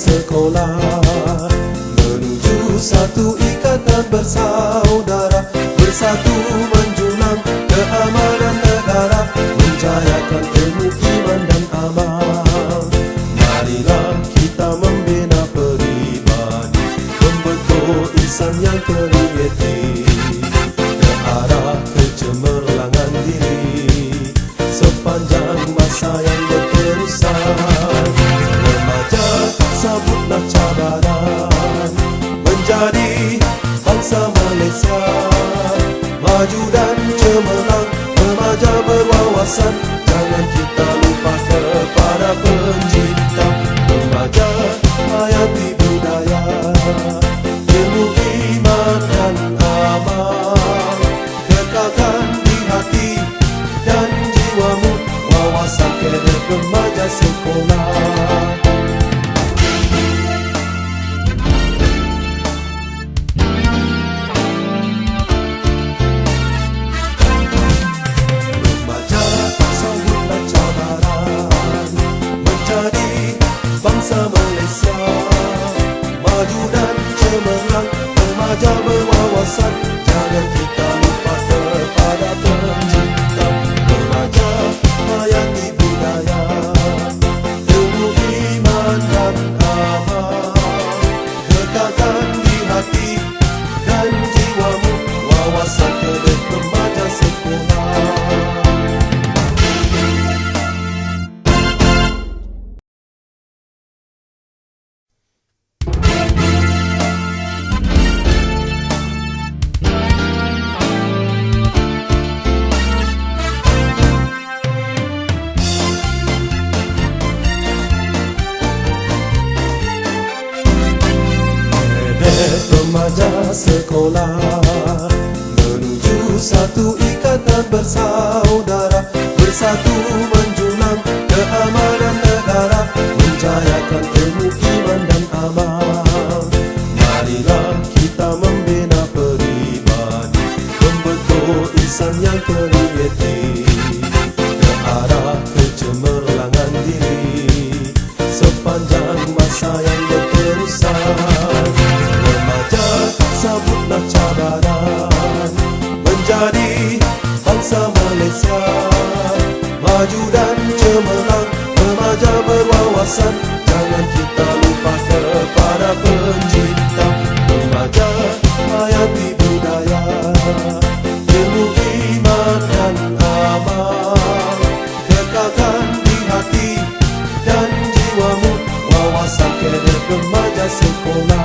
sekolah. Menuju satu ikatan bersaudara Bersatu menjulang keamanan negara Menjayakan ilmu iman dan amal. Marilah kita membina peribadi Membentuk insan yang kreatif berwawasan Jangan kita lupa kepada pencipta bangsa Malaysia. Maju dan cemerlang Remaja berwawasan. Jangan kita remaja sekolah Menuju satu ikatan bersaudara Bersatu menjulang keamanan negara Menjayakan ilmu iman dan amal. Marilah kita membina peribadi Membentuk insan yang kreatif maju dan cemerlang remaja berwawasan. Jangan kita lupa kepada pencipta remaja hayati budaya. Ilmu iman dan amal kekalkan di hati dan jiwamu. Wawasan kerja remaja sekolah.